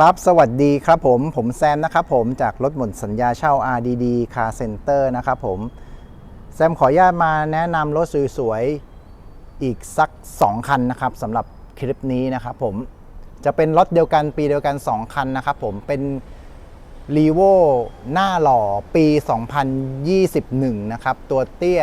ครับ สวัสดีครับผม ผมแซมนะครับผมจากรถหมดสัญญาเช่า RDD Car Center นะครับผม แซมขออนุญาตมาแนะนำรถสวยๆ อีกสัก 2 คันนะครับสำหรับคลิปนี้นะครับผม จะเป็นรถเดียวกันปีเดียวกัน 2 คันนะครับผม เป็น r e v o หน้าหล่อปี 2021 นะครับ ตัวเตี้ย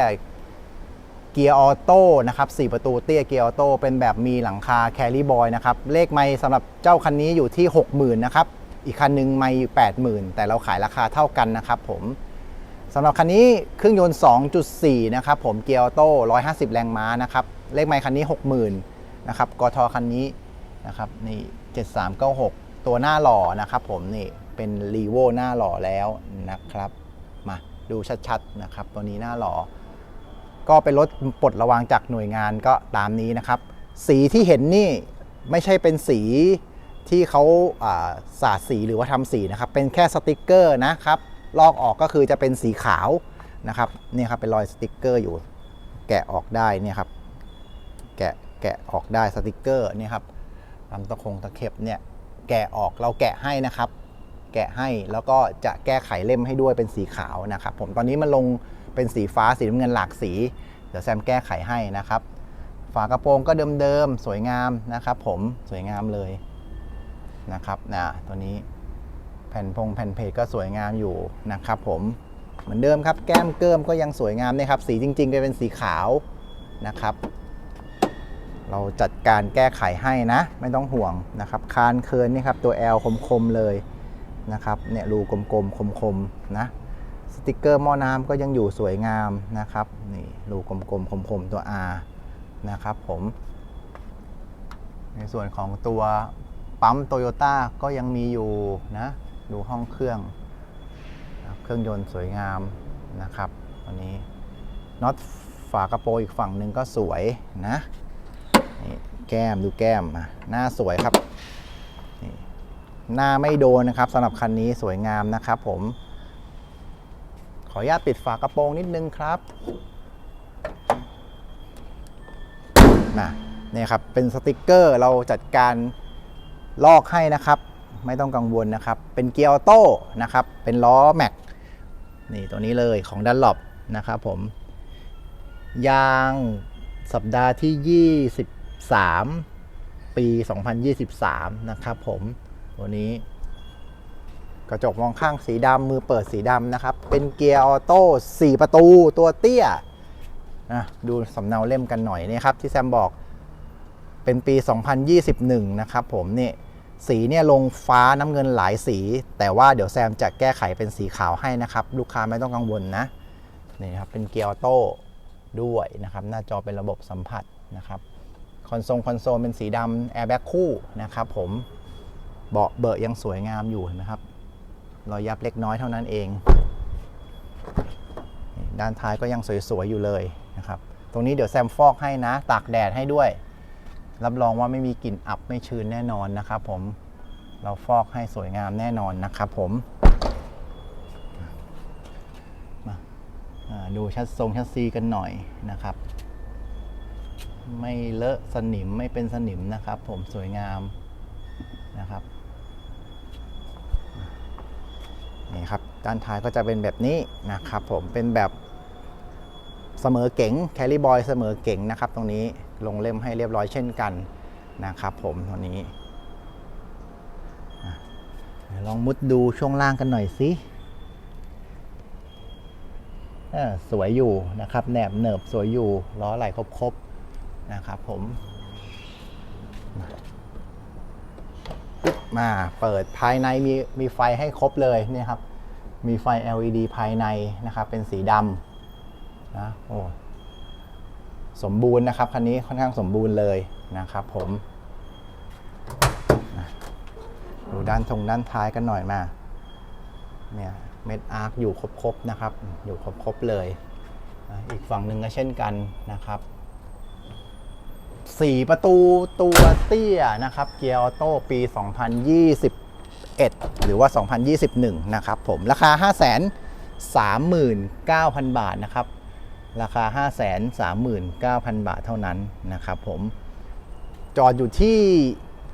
เกียร์ออโต้นะครับ4ประตูเตี้ยเกียร์ออโต้เป็นแบบมีหลังคาแคลรี่บอยนะครับ เลขไม่สำหรับเจ้าคันนี้อยู่ที่ 60,000นะครับ อีกคันหนึ่งไม่อยู่ 80,000 แต่เราขายราคาเท่ากันนะครับผมสำหรับคันนี้เครื่องยนต์ 2.4 นะครับผมเกียร์ออโต้150 แรงม้านะครับ เลขไม่คันนี้ 60,000นะครับกทคันนี้นะครับนี่ 7396 ตัวหน้าหล่อนะครับผมนี่เป็นรีโวหน้าหล่อแล้วนะครับ มาดูชัดๆนะครับ ตัวนี้หน้าหล่อ ก็เป็นรถปลดระวางจากหน่วยงานก็ตามนี้นะครับ สีที่เห็นนี่ไม่ใช่เป็นสีที่เขาสาดสีหรือว่าทำสีนะครับ เป็นแค่สติกเกอร์นะครับ ลอกออกก็คือจะเป็นสีขาวนะครับนี่ครับเป็นรอยสติกเกอร์อยู่ แกะออกได้เนี่ยครับ แกะแกะออกได้สติกเกอร์เนี่ยครับลำตะคงตะเข็บเนี่ยแกะออกเราแกะให้นะครับ แกะให้แล้วก็จะแก้ไขเล่มให้ด้วยเป็นสีขาวนะครับ ผมตอนนี้มันลง เป็นสีฟ้าสีน้ำเงินหลากสี เดี๋ยวแซมแก้ไขให้นะครับ ฝากระโปรงก็เดิมๆ สวยงามนะครับ ผมสวยงามเลยนะครับนะตัวนี้แผ่นพงแผ่นเพจก็สวยงามอยู่นะครับ ผมเหมือนเดิมครับ แก้มเกิมก็ยังสวยงามนะครับ สีจริงๆก็เป็นสีขาวนะครับ เราจัดการแก้ไขให้นะ ไม่ต้องห่วงนะครับ คานเคินนี่ครับตัว L คมๆเลยนะครับเนี่ยรูกลมๆคมๆนะ สติกเกอร์หม้อน้ำก็ยังอยู่สวยงามนะครับนี่รูกลมๆคมๆตัว R นะครับผม ในส่วนของตัวปั๊มโตโยต้าก็ยังมีอยู่นะดูห้องเครื่อง เครื่องยนต์สวยงามนะครับวันนี้น็อตฝากระโปรงอีกฝั่งหนึ่งก็สวยนะนี่แก้มดูแก้มหน้าสวยครับนี่หน้าไม่โดนนะครับสำหรับคันนี้สวยงามนะครับผม ขออนุญาตปิดฝากระโปรงนิดนึงครับนะนี่ครับ เป็นสติกเกอร์เราจัดการลอกให้นะครับ ไม่ต้องกังวลนะครับ เป็นเกียร์ออโต้นะครับ เป็นล้อแม็กนี่ตัวนี้เลยของดันลอปนะครับผม ยางสัปดาห์ที่ 23 ปี 2023 นะครับผม ตัวนี้ ระจกมองข้างสีดำมือเปิดสีดำนะครับ เป็นเกียร์ออโต้4ประตูตัวเตี้ยนะดูสำเนาเล่มกันหน่อยนี่ครับที่แซมบอกเป็นปี 2021 นะครับผมนี่สีเนี่ยลงฟ้าน้ำเงินหลายสี แต่ว่าเดี๋ยวแซมจะแก้ไขเป็นสีขาวให้นะครับ ลูกค้าไม่ต้องกังวลนะนี่ครับเป็นเกียร์ออโต้ด้วยนะครับหน้าจอเป็นระบบสัมผัสนะครับคอนโซลคอนโซลเป็นสีดำแอร์แบ็กคู่นะครับผมเบาะเบอะยังสวยงามอยู่เห็นะครับ รอยยับเล็กน้อยเท่านั้นเอง ด้านท้ายก็ยังสวยๆอยู่เลยนะครับ ตรงนี้เดี๋ยวแซมฟอกให้นะ ตากแดดให้ด้วย รับรองว่าไม่มีกลิ่นอับไม่ชื้นแน่นอนนะครับผม เราฟอกให้สวยงามแน่นอนนะครับผมมาอ่าดูชัดทรงชัดซีกันหน่อยนะครับไม่เลอะสนิมไม่เป็นสนิมนะครับ ผมสวยงามนะครับ นี่ครับด้านท้ายก็จะเป็นแบบนี้นะครับผมเป็นแบบเสมอเก๋งแคลิบอยเสมอเก๋งนะครับ ตรงนี้ลงเล่มให้เรียบร้อยเช่นกันนะครับผมตรงนี้ลองมุดดูช่วงล่างกันหน่อยสิสวยอยู่นะครับแหนบเนิบสวยอยู่ล้อไหล่ครบๆนะครับผม มาเปิดภายในมีมีไฟให้ครบเลยเนี่ยครับ มีไฟ LED ภายในนะครับ เป็นสีดำนะโอ้สมบูรณ์นะครับคันนี้ค่อนข้างสมบูรณ์เลยนะครับผมดูด้านทงด้านท้ายกันหน่อยมาเนี่ยเม็ดอาร์คอยู่ครบๆนะครับ อยู่ครบๆเลย อีกฝั่งหนึ่งก็เช่นกันนะครับ สี่ประตูตัวเตี้ยนะครับ เกียร์ออโต้ปี 2021 หรือว่า 2021 นะครับผม ราคา 539,000 บาทนะครับ ราคา 539,000 บาทเท่านั้นนะครับผม จอดอยู่ที่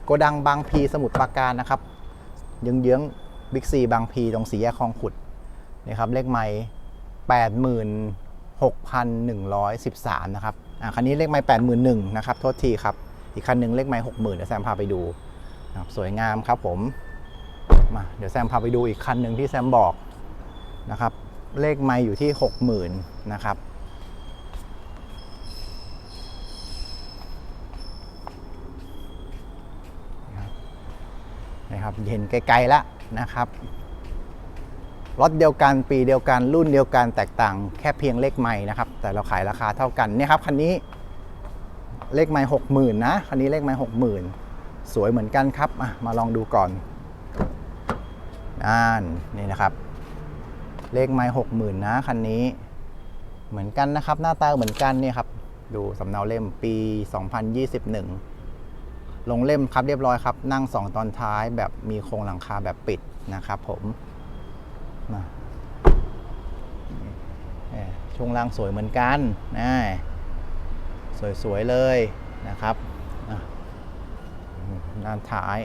โกดังบางพีสมุทรปราการนะครับเยื้องๆบิ๊กซีบางพีตรงสี่แยกคลองขุดนี่ครับเลขไม่86,113 นะครับ อะคันนี้เลขไม่81,000นะครับโทษทีครับ อีกคันหนึ่งเลขไม่60,000เดี๋ยวแซมพาไปดูนะครับสวยงามครับผมมาเดี๋ยวแซมพาไปดูอีกคันหนึ่งที่แซมบอกนะครับ เลขไม่อยู่ที่60,000นะครับนะครับเห็นไกลๆแล้วนะครับ รถเดียวกันปีเดียวกันรุ่นเดียวกันแตกต่างแค่เพียงเลขไม่นะครับ แต่เราขายราคาเท่ากันเนี่ยครับคันนี้เลขไม่หกหมื่นนะคันนี้เลขไม่หกหมื่นสวยเหมือนกันครับมาลองดูก่อนอ่านนี่นะครับ เลขไม่หกหมื่นนะคันนี้ เหมือนกันนะครับ หน้าตาเหมือนกันเนี่ยครับ ดูสำเนาเล่มปี 2021 ลงเล่มครับเรียบร้อยครับ นั่งสองตอนท้ายแบบมีโครงหลังคาแบบปิดนะครับผม นะช่วงล่างสวยเหมือนกันนะสวย ๆ เลยนะครับด้านท้าย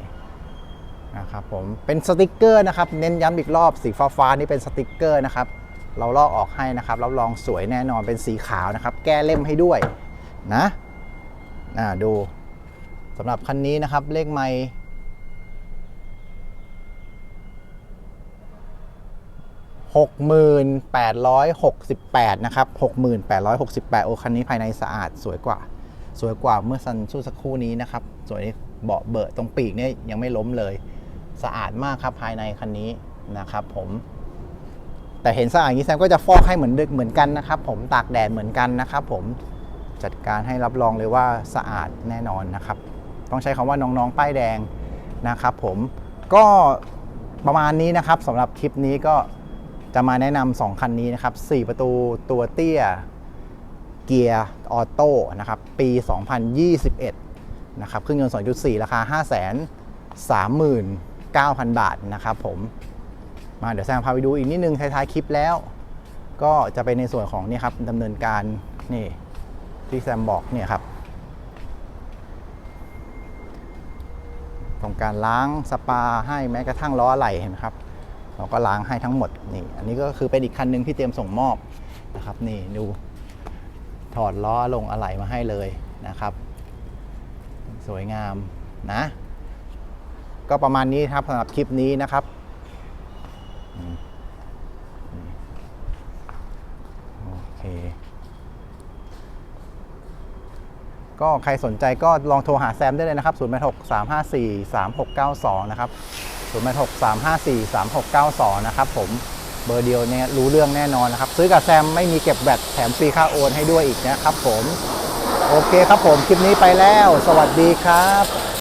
นะครับผมเป็นสติกเกอร์นะครับ เน้นย้ำอีกรอบสีฟ้าฟานี่เป็นสติกเกอร์นะครับ เราลอกออกให้นะครับแล้วลองสวยแน่นอนเป็นสีขาวนะครับ แก้เล่มให้ด้วยนะนะดูสำหรับคันนี้นะครับเลขไมล์ 6,868 นะครับ 6,868 โอคันนี้ภายในสะอาดสวยกว่า สวยกว่าเมื่อสันชู้สักครู่นี้นะครับ สวยเบาะเบอะตรงปีกเนี่ยยังไม่ล้มเลย สะอาดมากครับภายในคันนี้นะครับผม แต่เห็นสะอาดนี้แซมก็จะฟอกให้เหมือนดึกเหมือนกันนะครับ ผมตากแดดเหมือนกันนะครับผมจัดการให้รับรองเลยว่าสะอาดแน่นอนนะครับ ต้องใช้คำว่าน้องๆ ป้ายแดงนะครับผมก็ประมาณนี้นะครับสำหรับคลิปนี้ก็ จะมาแนะนำ2คันนี้นะครับ 4 ประตูตัวเตี้ยเกียร์ออโต้นะครับ ปี 2021 นะครับ เครื่องยนต์ 2.4 ราคา 539,000 บาทนะครับผม มาเดี๋ยวแซมพาไปดูอีกนิดนึงท้ายๆคลิปแล้ว ก็จะเป็นในส่วนของนี่ครับดำเนินการนี่ที่แซมบอกเนี่ยครับของการล้างสปาให้แม้กระทั่งล้ออะไหล่เห็นครับ เราก็ล้างให้ทั้งหมดนี่อันนี้ก็คือเป็นอีกคันหนึ่งที่เตรียมส่งมอบนะครับนี่ดูถอดล้อลงอะไหล่มาให้เลยนะครับ สวยงามนะ ก็ประมาณนี้ครับสำหรับคลิปนี้นะครับโอเคก็ใครสนใจก็ลองโทรหาแซมได้เลยนะครับ0 8 6 3 5 4 3 6 9 2 นะครับ 0 8 6 3 5 4 3 6 9 2 นะครับผมเบอร์เดียวเนี่ยรู้เรื่องแน่นอนนะครับ ซื้อกับแซมไม่มีเก็บแบตแถมฟรีค่าโอนให้ด้วยอีกนะครับผม โอเคครับผม คลิปนี้ไปแล้ว สวัสดีครับ